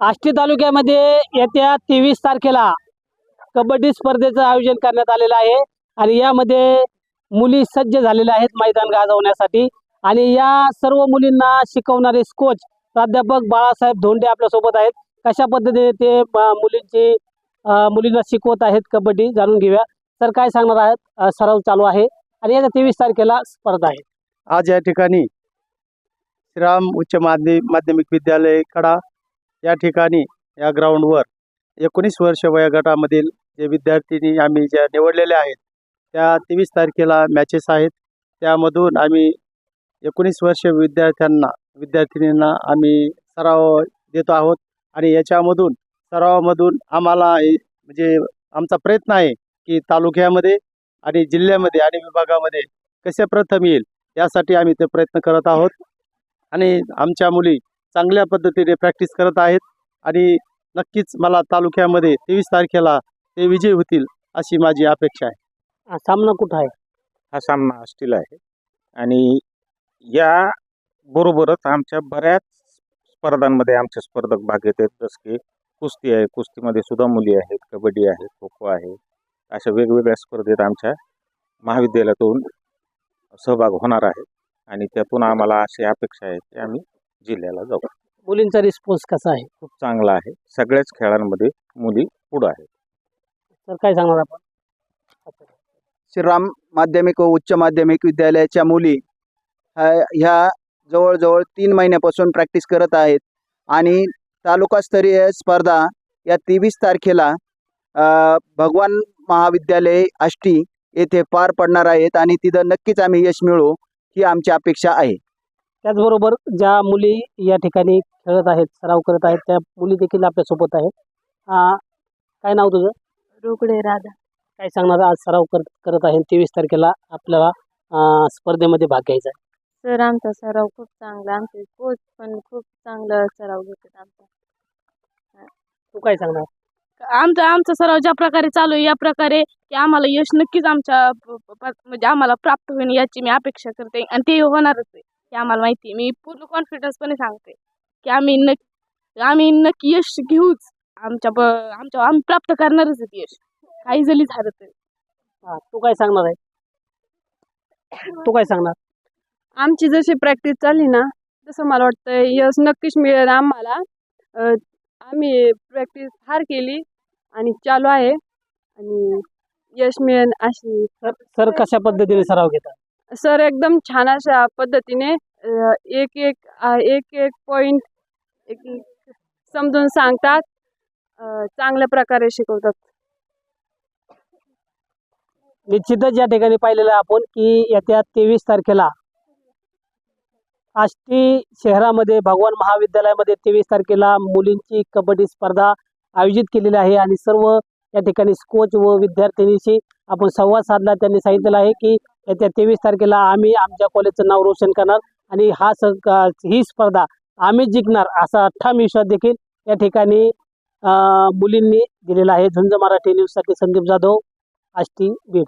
आष्टी तालुक्यामध्ये येत्या तेवीस तारखेला कबड्डी स्पर्धेचं आयोजन करण्यात आलेलं आहे. आणि यामध्ये मुली सज्ज झालेल्या आहेत मैदान गाजवण्यासाठी. आणि या सर्व मुलींना शिकवणारे कोच प्राध्यापक बाळासाहेब धोंडे आपल्यासोबत आहेत. कशा पद्धतीने ते मुलींची मुलींना शिकवत आहेत कबड्डी जाणून घेऊया. तर काय सांगणार आहेत? सराव चालू आहे. आणि येत्या तेवीस तारखेला स्पर्धा आहे. आज या ठिकाणी श्रीराम उच्च माध्य माध्यमिक विद्यालय कडा या ठिकाणी या ग्राउंडवर एकोणीस वर्ष वयोगटामधील जे विद्यार्थिनी आम्ही ज्या निवडलेल्या आहेत त्या तेवीस तारखेला मॅचेस आहेत. त्यामधून आम्ही एकोणीस वर्ष विद्यार्थ्यांना विद्यार्थिनींना आम्ही सराव देतो आहोत आणि याच्यामधून सरावामधून आम्हाला म्हणजे आमचा प्रयत्न आहे की तालुक्यामध्ये आणि जिल्ह्यामध्ये आणि विभागामध्ये कसे प्रथम येईल यासाठी आम्ही ते प्रयत्न करत आहोत. आणि आमच्या मुली चांगल्या पद्धतीने प्रॅक्टिस करत आहेत. आणि नक्कीच मला तालुक्यामध्ये तेवीस तारखेला ते विजयी होतील अशी माझी अपेक्षा आहे. हा, सामना कुठं आहे? हा सामना असतील आहे. आणि या बरोबरच आमच्या बऱ्याच स्पर्धांमध्ये आमचे स्पर्धक भाग घेत आहेत जसं की कुस्ती आहे. कुस्तीमध्ये सुद्धा मुली आहेत. कबड्डी आहे. खो खो आहे. अशा वेगवेगळ्या स्पर्धेत आमच्या महाविद्यालयातून सहभाग होणार आहे. आणि त्यातून आम्हाला अशी अपेक्षा आहे की आम्ही जिल्ह्याला जाऊ. मुलींचा रिस्पॉन्स कसा आहे? खूप चांगला आहे. सगळ्याच खेळांमध्ये मुली पुढं आहेत. तर काय सांगणार आपण? श्रीराम माध्यमिक व उच्च माध्यमिक विद्यालयाच्या मुली ह्या ह्या जवळजवळ तीन महिन्यापासून प्रॅक्टिस करत आहेत. आणि तालुकास्तरीय स्पर्धा या तेवीस तारखेला अ, भगवान महाविद्यालय आष्टी येथे पार पडणार आहेत आणि तिथं नक्कीच आम्ही यश मिळवू ही आमची अपेक्षा आहे. त्याचबरोबर ज्या मुली या ठिकाणी खेळत आहेत सराव करत आहेत त्या मुली देखील आपल्यासोबत आहेत. आ, काय नाव तुझं? रोकडे राधा. काय सांगणार? आज सराव करत करत आहे तेवीस तारखेला आपल्याला आ, स्पर्धेमध्ये भाग घ्यायचा आहे. सर आमचा सराव खूप चांगला आमचे कोच पण खूप चांगला सराव घेतात आमचा. तू काय सांगणार? आमचा आमचा सराव ज्या प्रकारे चालू आहे या प्रकारे की आम्हाला यश नक्कीच आमच्या प- प- प- म्हणजे आम्हाला प्राप्त होईल याची मी अपेक्षा करते आणि ते होणारच आहे. हे आम्हाला माहिती आहे. मी पूर्ण कॉन्फिडन्सपणे सांगते की आम्ही नक्की आम्ही नक्की यश घेऊच आमच्या ब आमच्या आम्ही प्राप्त करणारच आहेत यश. काही जरी झालं तरी. हा, तू काय सांगणार आहे? तू काय सांगणार? आमची जशी प्रॅक्टिस चालली ना तसं मला वाटतं यश नक्कीच मिळेल आम्हाला. आम्ही प्रॅक्टिस फार केली आणि चालू आहे. आणि यश मिळेल अशी. सर सर कशा पद्धतीने सराव घेतात सर एकदम छान अशा पद्धतीने एक एक एक एक पॉईंट एक समजून सांगतात. चांगल्या प्रकारे शिकवतात. निश्चितच या ठिकाणी पाहिलेलं आपण की येत्या तेवीस तारखेला आष्टी शहरामध्ये भगवान महाविद्यालयामध्ये तेवीस तारखेला मुलींची कबड्डी स्पर्धा आयोजित केलेली आहे आणि सर्व या ठिकाणी कोच व विद्यार्थिनीशी आपण संवाद साधला. त्यांनी सांगितलेलं आहे की येत्या तेवीस तारखेला आम्ही आमच्या कॉलेजचं नाव रोशन करणार. आणि हा स ही स्पर्धा आम्ही जिंकणार असा ठाम विश्वास देखील या ठिकाणी मुलींनी दिलेला आहे. झुंज मराठी न्यूजसाठी संदीप जाधव आष्टी बीड.